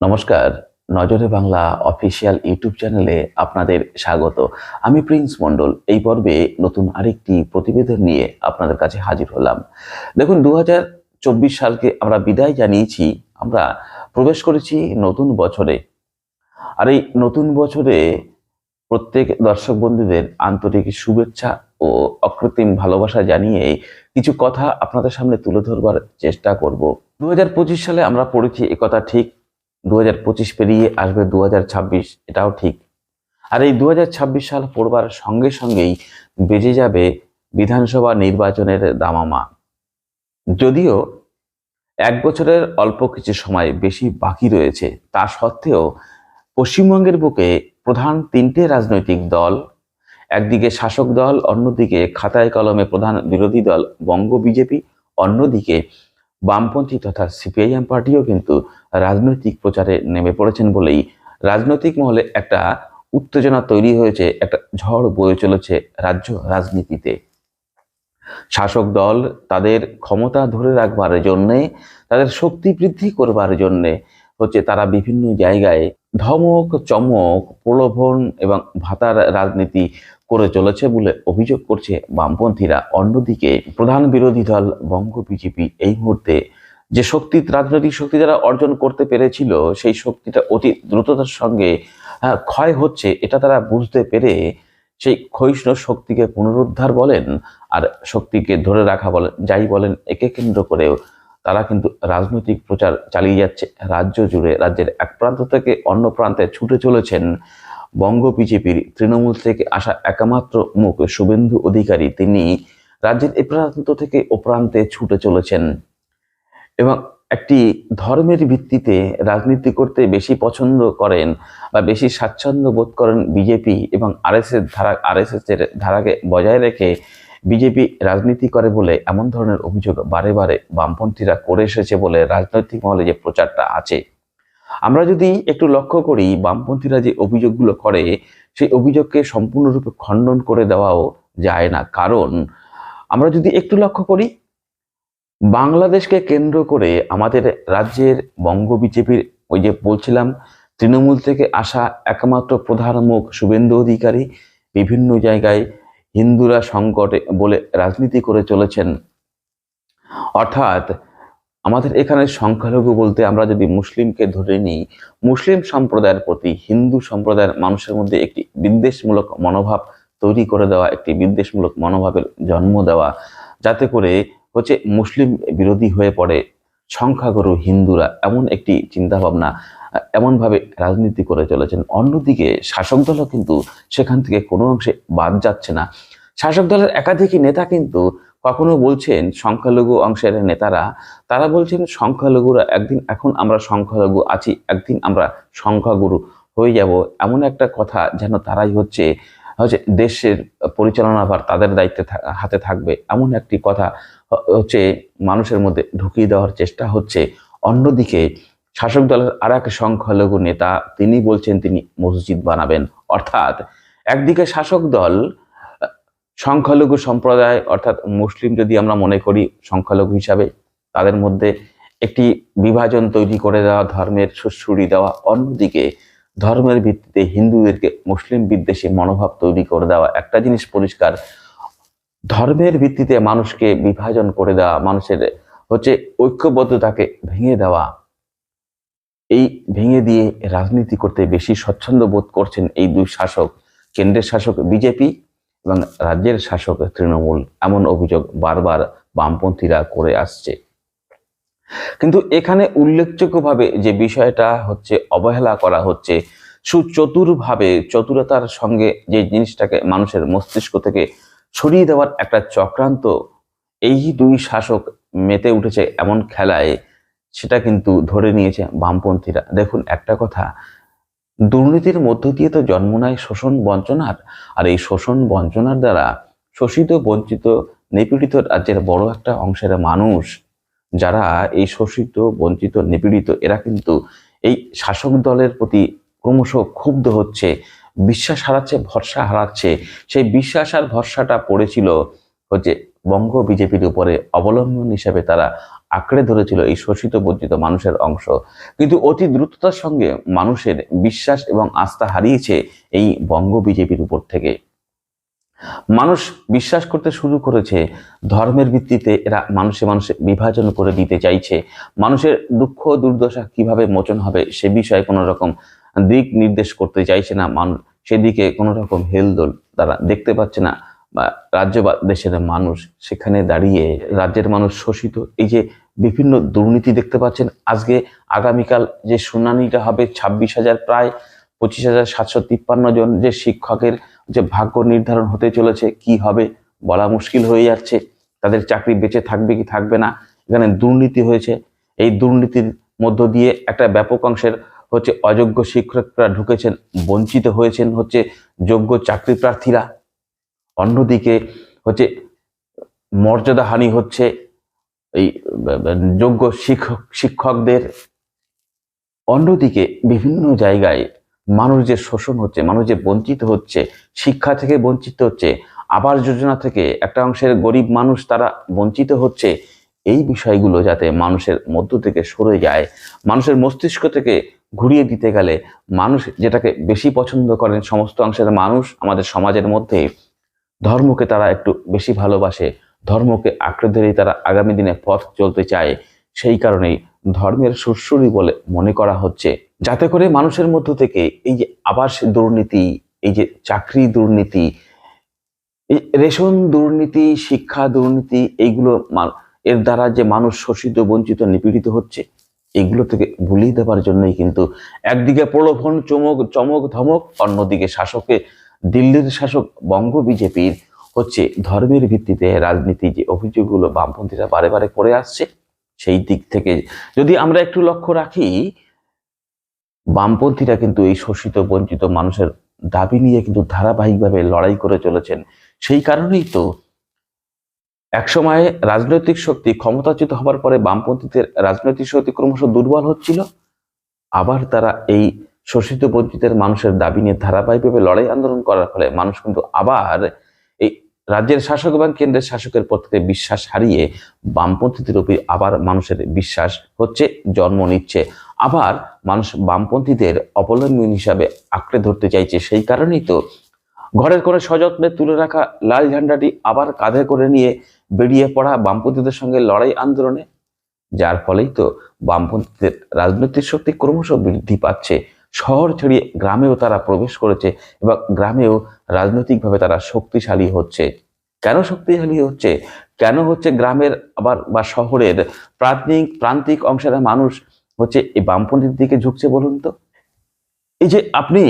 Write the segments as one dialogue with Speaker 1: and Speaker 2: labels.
Speaker 1: নমস্কার, নজরে Bangla official YouTube চ্যানেলে আপনাদের স্বাগত। আমি প্রিন্স মণ্ডল। এই পর্বে নতুন আরেকটি প্রতিবেদন নিয়ে আপনাদের কাছে হাজির হলাম। দেখুন দু সালকে আমরা বিদায় জানিয়েছি, আমরা প্রবেশ করেছি নতুন বছরে। আর এই নতুন বছরে প্রত্যেক দর্শক বন্ধুদের আন্তরিক শুভেচ্ছা ও অকৃত্রিম ভালোবাসা জানিয়ে কিছু কথা আপনাদের সামনে তুলে ধরবার চেষ্টা করব। দু হাজার পঁচিশ সালে আমরা পড়েছি একথা ঠিক দু হাজার পঁচিশ পেরিয়ে আসবে দু এটাও ঠিক। আর এই দু সাল পড়বার সঙ্গে সঙ্গেই বেজে যাবে বিধানসভা নির্বাচনের দামামা। যদিও এক বছরের অল্প কিছু সময় বেশি বাকি রয়েছে, তা সত্ত্বেও পশ্চিমবঙ্গের বুকে প্রধান তিনটে রাজনৈতিক দল, একদিকে শাসক দল, অন্যদিকে খাতায় কলমে প্রধান বিরোধী দল, বঙ্গ বিজেপি, অন্যদিকে বামপন্থী তথা সিপিআইএম পার্টিও কিন্তু রাজনৈতিক প্রচারে নেমে পড়েছেন বলেই রাজনৈতিক মহলে একটা উত্তেজনা তৈরি হয়েছে, একটা ঝড় বয়ে চলেছে রাজ্য রাজনীতিতে। শাসক দল তাদের ক্ষমতা ধরে রাখবার জন্যে, তাদের শক্তি বৃদ্ধি করবার জন্যে হচ্ছে তারা বিভিন্ন জায়গায় ধমক, চমক, প্রলোভন এবং ভাতার রাজনীতি করে চলেছে বলে অভিযোগ করছে বামপন্থীরা। অন্যদিকে প্রধান বিরোধী দল বঙ্গ বিজেপি এই মুহূর্তে যে শক্তি, রাজনৈতিক শক্তি যারা অর্জন করতে পেরেছিল, সেই শক্তিটা অতি দ্রুততার সঙ্গে ক্ষয় হচ্ছে, এটা তারা বুঝতে পেরে সেই ক্ষয়িষ্ণু শক্তিকে পুনরুদ্ধার বলেন আর শক্তিকে ধরে রাখা বলেন, যাই বলেন, একে কেন্দ্র করেও তারা কিন্তু রাজনৈতিক প্রচার চালিয়ে যাচ্ছে। রাজ্য জুড়ে রাজ্যের এক প্রান্ত থেকে অন্য প্রান্তে ছুটে চলেছেন বঙ্গ বিজেপির তৃণমূল থেকে আসা একমাত্র মুখ শুভেন্দু অধিকারী। তিনি রাজ্যের এ প্রান্ত থেকে ও প্রান্তে ছুটে চলেছেন। এবং একটি ধর্মের ভিত্তিতে রাজনীতি করতে বেশি পছন্দ করেন বা বেশি স্বাচ্ছন্দ্য বোধ করেন বিজেপি এবং আর আরএসএস ধারা আরএসএস এর ধারাকে বজায় রেখে বিজেপি রাজনীতি করে বলে এমন ধরনের অভিযোগ বারে বারে বামপন্থীরা করে এসেছে বলে রাজনৈতিক মহলে যে প্রচারটা আছে। আমরা যদি একটু লক্ষ্য করি, বামপন্থীরা যে অভিযোগগুলো করে, সেই অভিযোগকে সম্পূর্ণরূপে খণ্ডন করে দেওয়াও যায় না। কারণ, আমরা যদি একটু লক্ষ্য করি, বাংলাদেশকে কেন্দ্র করে আমাদের রাজ্যের বঙ্গ বিজেপির ওই যে বলছিলাম, তৃণমূল থেকে আসা একমাত্র প্রধান মুখ শুভেন্দু অধিকারী, বিভিন্ন জায়গায় হিন্দুরা সংকটে বলে রাজনীতি করে চলেছেন। অর্থাৎ আমাদের এখানে সংখ্যালঘু বলতে আমরা যদি মুসলিমকে ধরে নিই, মুসলিম সম্প্রদায়ের প্রতি, হিন্দু সম্প্রদায়ের মানুষের মধ্যে একটি বিদ্বেষমূলক মনোভাব তৈরি করে দেওয়া, একটি বিদ্বেষমূলক মনোভাবের জন্ম দেওয়া, যাতে করে হচ্ছে মুসলিম বিরোধী হয়ে পড়ে সংখ্যাগুরু হিন্দুরা, এমন একটি চিন্তাভাবনা। এমনভাবে রাজনীতি করে চলেছেন। অন্যদিকে শাসক দলও কিন্তু সেখান থেকে কোনো অংশে বাদ যাচ্ছে না। শাসক দলের একাধিক নেতা কিন্তু কখনো বলছেন সংখ্যালঘু অংশের নেতারা, তারা বলছেন সংখ্যালঘুরা একদিন, এখন আমরা সংখ্যালঘু আছি, একদিন আমরা সংখ্যাগুরু হয়ে যাব। এমন একটা কথা যেন তারাই হচ্ছে হচ্ছে দেশের পরিচালনা ভার তাদের দায়িত্বে হাতে থাকবে। এমন একটি কথা হচ্ছে মানুষের মধ্যে ঢুকিয়ে দেওয়ার চেষ্টা হচ্ছে। অন্যদিকে শাসক দলের আর এক সংখ্যালঘু নেতা, তিনি বলছেন তিনি মসজিদ বানাবেন। অর্থাৎ একদিকে শাসক দল, সংখ্যালঘু সম্প্রদায়, অর্থাৎ মুসলিম যদি আমরা মনে করি সংখ্যালঘু হিসাবে, তাদের মধ্যে একটি বিভাজন তৈরি করে দেওয়া, ধর্মের সুশ্রুড়ি দেওয়া, অন্যদিকে ধর্মের ভিত্তিতে হিন্দুদেরকে মুসলিম বিদ্বেষী মনোভাব তৈরি করে দেওয়া, একটা জিনিস পরিষ্কার, ধর্মের ভিত্তিতে মানুষকে বিভাজন করে দেওয়া, মানুষের হচ্ছে ঐক্যবদ্ধতাকে ভেঙে দেওয়া এই ভেঙে দিয়ে রাজনীতি করতে বেশি স্বচ্ছন্দ বোধ করছেন এই দুই শাসক, কেন্দ্রের শাসক বিজেপি এবং রাজ্যের শাসক তৃণমূল। এমন অভিযোগ বারবার বামপন্থীরা করে আসছে। কিন্তু এখানে উল্লেখযোগ্যভাবে যে বিষয়টা হচ্ছে, অবহেলা করা হচ্ছে, সুচতুরভাবে চতুরতার সঙ্গে যে জিনিসটাকে মানুষের মস্তিষ্ক থেকে সরিয়ে দেওয়ার একটা চক্রান্ত, এই দুই শাসক মেতে উঠেছে এমন খেলায় সেটা কিন্তু ধরে নিয়েছে বামপন্থীরা। দেখুন, একটা কথা, দুর্নীতির মধ্য দিয়ে তো জন্ম নেয় শোষণ বঞ্চনার। আর এই শোষণ বঞ্চনার দ্বারা শোষিত, বঞ্চিত, নিপীড়িত রাজ্যের বড় একটা অংশের মানুষ, যারা এই শোষিত, বঞ্চিত, নিপীড়িত, এরা কিন্তু এই শাসক দলের প্রতি ক্রমশ ক্ষুব্ধ হচ্ছে, বিশ্বাস হারাচ্ছে, ভরসা হারাচ্ছে। সেই বিশ্বাস আর ভরসাটা পড়েছিল হচ্ছে বঙ্গ বিজেপির উপরে অবলম্বন হিসাবে তারা আঁকড়ে ধরেছিল এই শোষিত বঞ্চিত মানুষের অংশ। কিন্তু অতি দ্রুততার সঙ্গে মানুষের বিশ্বাস এবং আস্থা হারিয়েছে এই বঙ্গ বিজেপির উপর থেকে। মানুষ বিশ্বাস করতে শুরু করেছে, ধর্মের ভিত্তিতে এরা মানুষে মানুষে বিভাজন করে দিতে চাইছে। মানুষের দুঃখ দুর্দশা কীভাবে মোচন হবে সে বিষয়ে কোনো রকম দিক নির্দেশ করতে চাইছে না মানুষ। সেদিকে কোনো রকম হেলদোল তারা দেখতে পাচ্ছে না। রাজ্য বা দেশের মানুষ সেখানে দাঁড়িয়ে রাজ্যের মানুষ শোষিত। এই যে বিভিন্ন দুর্নীতি দেখতে পাচ্ছেন, আজকে আগামীকাল যে শুনানিটা হবে ছাব্বিশ হাজার প্রায় পঁচিশ হাজার সাতশো তিপ্পান্ন জন যে শিক্ষকের যে ভাগ্য নির্ধারণ হতে চলেছে, কি হবে বলা মুশকিল হয়ে যাচ্ছে। তাদের চাকরি বেঁচে থাকবে কি থাকবে না, এখানে দুর্নীতি হয়েছে। এই দুর্নীতির মধ্য দিয়ে একটা ব্যাপক অংশের হচ্ছে অযোগ্য শিক্ষকরা ঢুকেছেন, বঞ্চিত হয়েছেন হচ্ছে যোগ্য চাকরি প্রার্থীরা। অন্যদিকে হচ্ছে মর্যাদাহানি হচ্ছে এই, যোগ্য শিক্ষক, শিক্ষকদের। অন্যদিকে বিভিন্ন জায়গায় মানুষ যে শোষণ হচ্ছে, মানুষ যে বঞ্চিত হচ্ছে, শিক্ষা থেকে বঞ্চিত হচ্ছে, আবাস যোজনা থেকে একটা অংশের গরিব মানুষ তারা বঞ্চিত হচ্ছে, এই বিষয়গুলো যাতে মানুষের মধ্য থেকে সরে যায়, মানুষের মস্তিষ্ক থেকে ঘুরিয়ে দিতে গেলে মানুষ যেটাকে বেশি পছন্দ করেন, সমস্ত অংশের মানুষ আমাদের সমাজের মধ্যে ধর্মকে তারা একটু বেশি ভালোবাসে, ধর্মকে আঁকড়ে ধরেই তারা আগামী দিনে পথ চলতে চায়। সেই কারণেই ধর্মের সুরসুরি বলে মনে করা হচ্ছে। যাতে করে মানুষের মধ্য থেকে এই যে আবাস দুর্নীতি, এই যে চাকরি দুর্নীতি, এই রেশন দুর্নীতি, শিক্ষা দুর্নীতি, এইগুলো এর দ্বারা যে মানুষ শোষিত, বঞ্চিত, নিপীড়িত হচ্ছে এগুলো থেকে ভুলিয়ে দেওয়ার জন্যই কিন্তু একদিকে প্রলোভন চমক চমক ধমক, অন্যদিকে শাসকে দিল্লির শাসক বঙ্গ বিজেপির হচ্ছে ধর্মের ভিত্তিতে রাজনীতি যে অভিযোগগুলো বামপন্থীরা বারে বারে করে আসছে, সেই দিক থেকে যদি আমরা একটু লক্ষ্য রাখি, বামপন্থীরা কিন্তু এই শোষিত, বঞ্চিত মানুষের দাবি নিয়ে কিন্তু ধারাবাহিকভাবে লড়াই করে চলেছেন। সেই কারণেই তো একসময় রাজনৈতিক শক্তি ক্ষমতাচ্যুত হবার পরে বামপন্থীদের রাজনৈতিক শক্তি ক্রমশ দুর্বল হচ্ছিল, আবার তারা এই শোষিত বঞ্চিতের মানুষের দাবি নিয়ে ধারাবাহিকভাবে লড়াই আন্দোলন করার ফলে মানুষ কিন্তু আবার এই রাজ্যের শাসক এবং কেন্দ্রের শাসকের প্রতি বিশ্বাস হারিয়ে বামপন্থীদের উপর আবার মানুষের বিশ্বাস হচ্ছে, জন্ম নিচ্ছে। আবার মানুষ বামপন্থীদের অবলম্বন হিসাবে আঁকড়ে ধরতে চাইছে। সেই কারণেই তো ঘরের করে সযত্নে তুলে রাখা লাল ঝান্ডাটি আবার কাঁধে করে নিয়ে বেরিয়ে পড়া বামপন্থীদের সঙ্গে লড়াই আন্দোলনে। যার ফলেই তো বামপন্থীদের রাজনৈতিক শক্তি ক্রমশ বৃদ্ধি পাচ্ছে। শহর ছাড়িয়ে গ্রামেও তারা প্রবেশ করেছে এবং গ্রামেও রাজনৈতিকভাবে তারা শক্তিশালী হচ্ছে। কেন শক্তিশালী হচ্ছে? কেন হচ্ছে গ্রামের আবার বা শহরের প্রান্তিক প্রান্তিক অংশের মানুষ হচ্ছে এই বামপন্থীর দিকে ঝুঁকছে বলুন তো? এই যে আপনি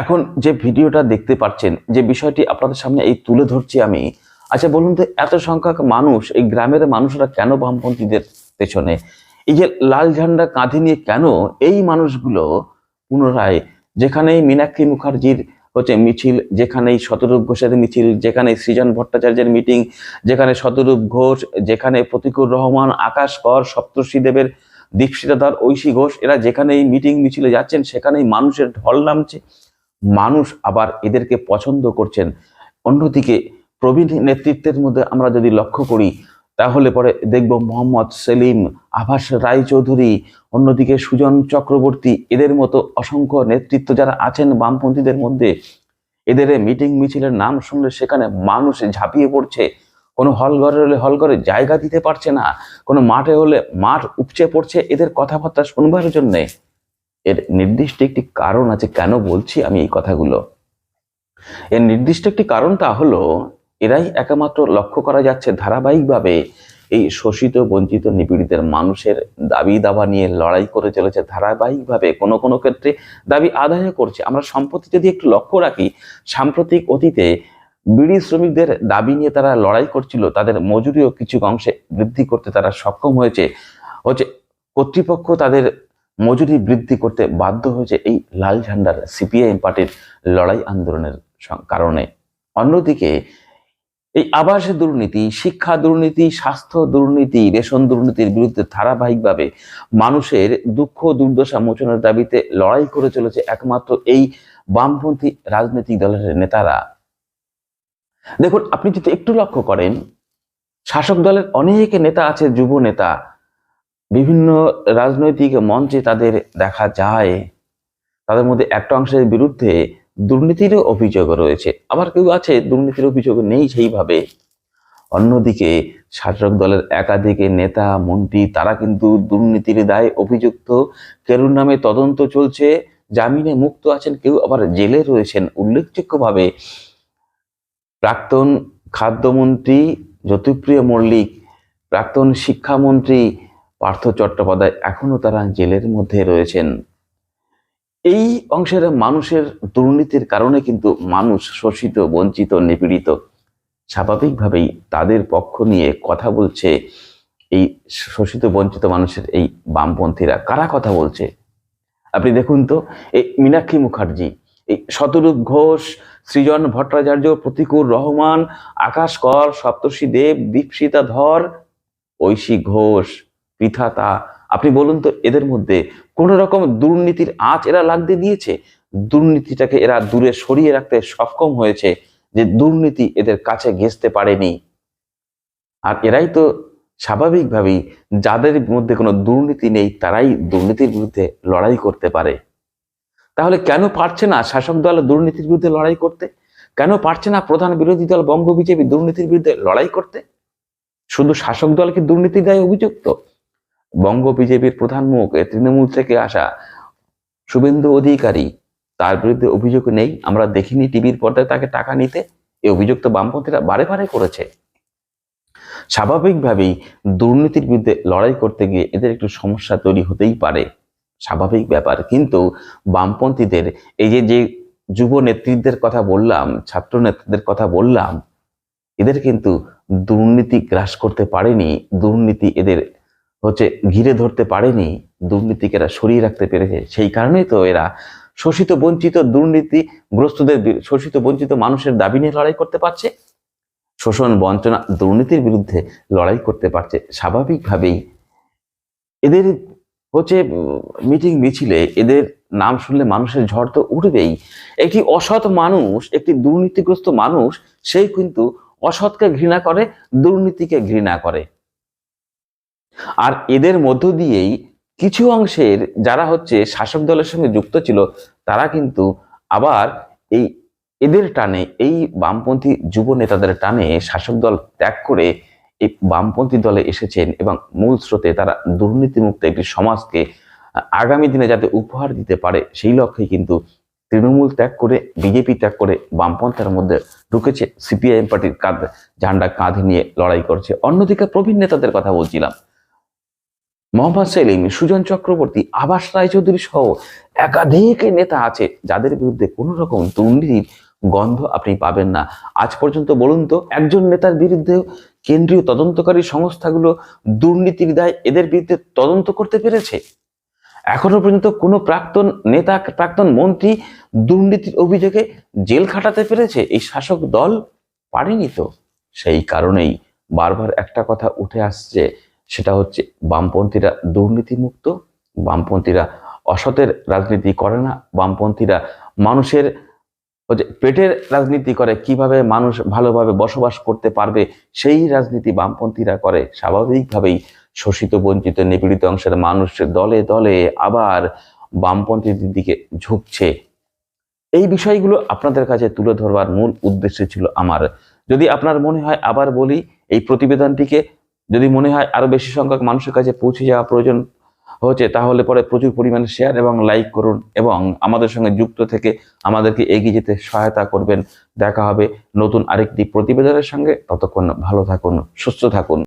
Speaker 1: এখন যে ভিডিওটা দেখতে পাচ্ছেন, যে বিষয়টি আপনাদের সামনে এই তুলে ধরছি আমি আচ্ছা বলুন তো এত সংখ্যক মানুষ এই গ্রামের মানুষরা কেন বামপন্থীদের পেছনে? এই যে লাল ঝান্ডা কাঁধে নিয়ে কেন এই মানুষগুলো পুনরায় যেখানেই মীনাক্ষী মুখার্জির হচ্ছে মিছিল, যেখানেই শতরূপ ঘোষের মিছিল যেখানে সৃজন ভট্টাচার্যের মিটিং, যেখানে শতরূপ ঘোষ, যেখানে প্রতিকুর রহমান, আকাশ কর, সপ্তর্ষি দেবের দীক্ষিতাধর ঐশী ঘোষ, এরা যেখানেই মিটিং মিছিলে যাচ্ছেন, সেখানেই মানুষের ঢল নামছে। মানুষ আবার এদেরকে পছন্দ করছেন। অন্যদিকে প্রবীণ নেতৃত্বের মধ্যে আমরা যদি লক্ষ্য করি তাহলে পরে দেখব মোহাম্মদ সেলিম, আভাস রায়চৌধুরী, অন্যদিকে সুজন চক্রবর্তী, এদের মতো অসংখ্য নেতৃত্ব যারা আছেন বামপন্থীদের মধ্যে। এদের মিটিং মিছিলের নাম শুনলে সেখানে মানুষ ঝাঁপিয়ে পড়ছে। কোনো হলঘরে হলে হল হলঘরে জায়গা দিতে পারছে না। কোনো মাঠে হলে মাঠ উপচে পড়ছে। এদের কথাবার্তা শুনবার জন্যে। এর নির্দিষ্ট একটি কারণ আছে। কেন বলছি আমি এই কথাগুলো? এর নির্দিষ্ট একটি কারণ তা হলো এরাই একমাত্র লক্ষ্য করা যাচ্ছে ধারাবাহিকভাবে এই শোষিত, বঞ্চিত, নিপীড়িতের মানুষের দাবি দাবা নিয়ে লড়াই করে চলেছে ধারাবাহিকভাবে। কোনো কোনো ক্ষেত্রে দাবি আদায় করছে। আমরা সম্প্রতি যদি একটু লক্ষ্য রাখি, সাম্প্রতিক অতীতে বিড়ি শ্রমিকদের দাবি নিয়ে তারা লড়াই করছিল, তাদের মজুরিও কিছু অংশে বৃদ্ধি করতে তারা সক্ষম হয়েছে। হচ্ছে কর্তৃপক্ষ তাদের মজুরি বৃদ্ধি করতে বাধ্য হয়েছে এই লাল ঝান্ডার সিপিআইএম পার্টির লড়াই আন্দোলনের কারণে। অন্যদিকে এই আবাস দুর্নীতি, শিক্ষা দুর্নীতি, স্বাস্থ্য দুর্নীতি, রেশন দুর্নীতির বিরুদ্ধে ধারাবাহিকভাবে মানুষের দুঃখ, দুর্দশা মোচনের দাবিতে লড়াই করে চলেছে একমাত্র এই বামপন্থী রাজনৈতিক দলের নেতারা। দেখুন, আপনি যদি একটু লক্ষ্য করেন, শাসক দলের অনেক নেতা আছে, যুব নেতা। বিভিন্ন রাজনৈতিক মঞ্চে তাদের দেখা যায়। তাদের মধ্যে একটা অংশের বিরুদ্ধে দুর্নীতিরও অভিযোগ রয়েছে। আবার কেউ আছে, দুর্নীতির অভিযোগ নেই সেইভাবে। অন্যদিকে শাসক দলের একাধিক নেতা, মন্ত্রী, তারা কিন্তু দুর্নীতির দায়ে অভিযুক্ত। কেরুর নামে তদন্ত চলছে, জামিনে মুক্ত আছেন কেউ, আবার জেলে রয়েছেন উল্লেখযোগ্যভাবে প্রাক্তন খাদ্যমন্ত্রী জ্যোতিপ্রিয় মল্লিক, প্রাক্তন শিক্ষামন্ত্রী পার্থ চট্টোপাধ্যায় এখনও তারা জেলের মধ্যে রয়েছেন। এই অংশের মানুষের দুর্নীতির কারণে কিন্তু মানুষ শোষিত, বঞ্চিত, নিপীড়িত স্বাভাবিকভাবেই তাদের পক্ষ নিয়ে কথা বলছে এই শোষিত, বঞ্চিত মানুষের এই বামপন্থীরা। কারা কথা বলছে? আপনি দেখুন তো, এই মীনাক্ষী মুখার্জি, এই শতরূপ ঘোষ, সৃজন ভট্টাচার্য, প্রতিকুর রহমান, আকাশ কর, সপ্তর্ষি দেব দীপসিতা ধর, ঐশী ঘোষ পৃথাতা আপনি বলুন তো, এদের মধ্যে কোন রকম দুর্নীতির আঁচ এরা লাগতে দিয়েছে? দুর্নীতিটাকে এরা দূরে সরিয়ে রাখতে সক্ষম হয়েছে যে দুর্নীতি এদের কাছে ঘেঁচতে পারেনি। আর এরাই তো স্বাভাবিকভাবেই যাদের মধ্যে কোনো দুর্নীতি নেই, তারাই দুর্নীতির বিরুদ্ধে লড়াই করতে পারে। তাহলে কেন পারছে না শাসক দল দুর্নীতির বিরুদ্ধে লড়াই করতে? কেন পারছে না প্রধান বিরোধী দল বঙ্গ বিজেপি দুর্নীতির বিরুদ্ধে লড়াই করতে? শুধু শাসক দলকে দুর্নীতি দেয় অভিযুক্ত? বঙ্গ বিজেপির প্রধান মুখ তৃণমূল থেকে আসা শুভেন্দু অধিকারী, তার বিরুদ্ধে অভিযোগ নেই। আমরা দেখিনি টিভির পর্দায় তাকে টাকা নিতে। এই অভিযোগ তো বামপন্থীরা বারে বারে করেছে। স্বাভাবিকভাবেই দুর্নীতির বিরুদ্ধে লড়াই করতে গিয়ে এদের একটু সমস্যা তৈরি হতেই পারে। স্বাভাবিক ব্যাপার। কিন্তু বামপন্থীদের, এই যে যে যুব নেতৃত্বের কথা বললাম, ছাত্র নেতৃত্বের কথা বললাম, এদের কিন্তু দুর্নীতি গ্রাস করতে পারেনি। দুর্নীতি এদের হচ্ছে ঘিরে ধরতে পারেনি দুর্নীতিকে এরা সরিয়ে রাখতে পেরেছে। সেই কারণেই তো এরা শোষিত, বঞ্চিত, দুর্নীতিগ্রস্তদের শোষিত, বঞ্চিত মানুষের দাবি নিয়ে লড়াই করতে পারছে। শোষণ, বঞ্চনা, দুর্নীতির বিরুদ্ধে লড়াই করতে পারছে। স্বাভাবিকভাবেই এদের হচ্ছে মিটিং মিছিলে এদের নাম শুনলে মানুষের ঝড় তো উঠবেই। একটি অসৎ মানুষ, একটি দুর্নীতিগ্রস্ত মানুষ সেই কিন্তু অসৎকে ঘৃণা করে, দুর্নীতিকে ঘৃণা করে। আর এদের মধ্য দিয়েই কিছু অংশের যারা হচ্ছে শাসক দলের সঙ্গে যুক্ত ছিল, তারা কিন্তু আবার এই এদের টানে, এই বামপন্থী যুব নেতাদের টানে শাসক দল ত্যাগ করে এই বামপন্থী দলে এসেছেন এবং মূল স্রোতে তারা দুর্নীতিমুক্ত একটি সমাজকে আগামী দিনে যাতে উপহার দিতে পারে সেই লক্ষ্যে কিন্তু তৃণমূল ত্যাগ করে, বিজেপি ত্যাগ করে বামপন্থার মধ্যে ঢুকেছে সিপিআইএম পার্টির কাঁধ ঝান্ডা কাঁধে নিয়ে লড়াই করছে। অন্যদিকে প্রবীণ নেতাদের কথা বলছিলাম। মোহাম্মদ সেলিম, সুজন চক্রবর্তী, আবাস রায়চৌধুরী সহ একাধিক নেতা আছে যাদের বিরুদ্ধে কোনো রকম দুর্নীতির গন্ধ আপনি পাবেন না। আজ পর্যন্ত বলুন তো, একজন নেতার বিরুদ্ধে কেন্দ্রীয় তদন্তকারী সংস্থাগুলো দুর্নীতির দায় এদের বিরুদ্ধে তদন্ত করতে পেরেছে? এখনও পর্যন্ত কোনো প্রাক্তন নেতা, প্রাক্তন মন্ত্রী দুর্নীতির অভিযোগে জেল খাটাতে পেরেছে? এই শাসক দল পারেনি তো? সেই কারণেই বারবার একটা কথা উঠে আসছে সেটা হচ্ছে বামপন্থীরা দুর্নীতিমুক্ত, বামপন্থীরা অসতের রাজনীতি করে না, বামপন্থীরা মানুষের পেটের রাজনীতি করে, কীভাবে মানুষ ভালোভাবে বসবাস করতে পারবে, সেই রাজনীতি বামপন্থীরা করে। স্বাভাবিকভাবেই শোষিত, বঞ্চিত, নিপীড়িত অংশের মানুষ দলে দলে আবার বামপন্থীদের দিকে ঝুঁকছে। এই বিষয়গুলো আপনাদের কাছে তুলে ধরবার মূল উদ্দেশ্য ছিল আমার। যদি আপনার মনে হয় আবার বলি, এই প্রতিবেদনটিকে যদি মনে হয় আরও বেশি সংখ্যক মানুষের কাছে পৌঁছে যাওয়া প্রয়োজন হচ্ছে, তাহলে পরে প্রচুর পরিমাণে শেয়ার এবং লাইক করুন এবং আমাদের সঙ্গে যুক্ত থেকে আমাদেরকে এগিয়ে যেতে সহায়তা করবেন। দেখা হবে নতুন আরেকটি প্রতিবেদনের সঙ্গে। ততক্ষণ ভালো থাকুন, সুস্থ থাকুন।